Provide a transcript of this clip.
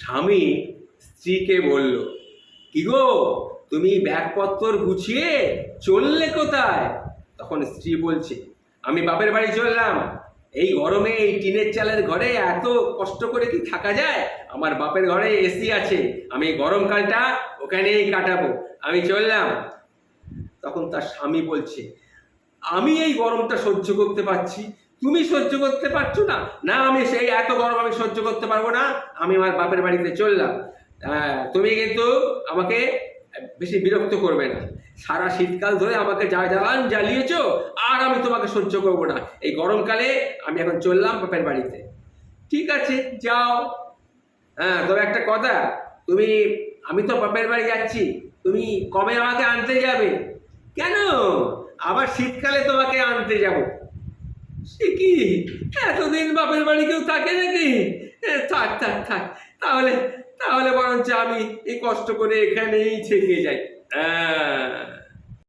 স্বামী স্ত্রীকে বলল, কি গো, তুমি ব্যাগপত্র গুছিয়ে চললে কোথায়? তখন স্ত্রী বলছে, আমি বাপের বাড়ি চললাম। এই গরমে এই টিনের চালের ঘরে এত কষ্ট করে কি থাকা যায়? আমার বাপের ঘরে এসি আছে। আমি গরমকালটা ওখানেই কাটাবো। আমি চললাম। তখন তার স্বামী বলছে, আমি এই গরমটা সহ্য করতে পারছি। তুমি সহ্য করতে পারছ না। না আমি সেই এত গরম আমি সহ্য করতে পারব না। আমি আমার বাপের বাড়িতে চললাম। আহ, তুমি কিন্তু আমাকে বেশি বিরক্ত করবে না। সারা শীতকাল ধরে আমাকে যা জ্বালান জ্বালিয়েছ আর আমি তোমাকে সহ্য করব না। এই গরমকালে আমি এখন চললাম বাপের বাড়িতে। ঠিক আছে যাও। হ্যাঁ তবে একটা কথা তুমি আমি তো বাপের বাড়ি যাচ্ছি। তুমি কবে আমাকে আনতে যাবে? কেন? আবার শীতকালে তোমাকে আনতে যাব। সে কি? এতদিন বাপের বাড়ি কেউ থাকে নাকি? থাক থাক থাক। তাহলে তাহলে বরঞ্চ আমি এই কষ্ট করে এখানেই থেকে যাই। হ্যাঁ।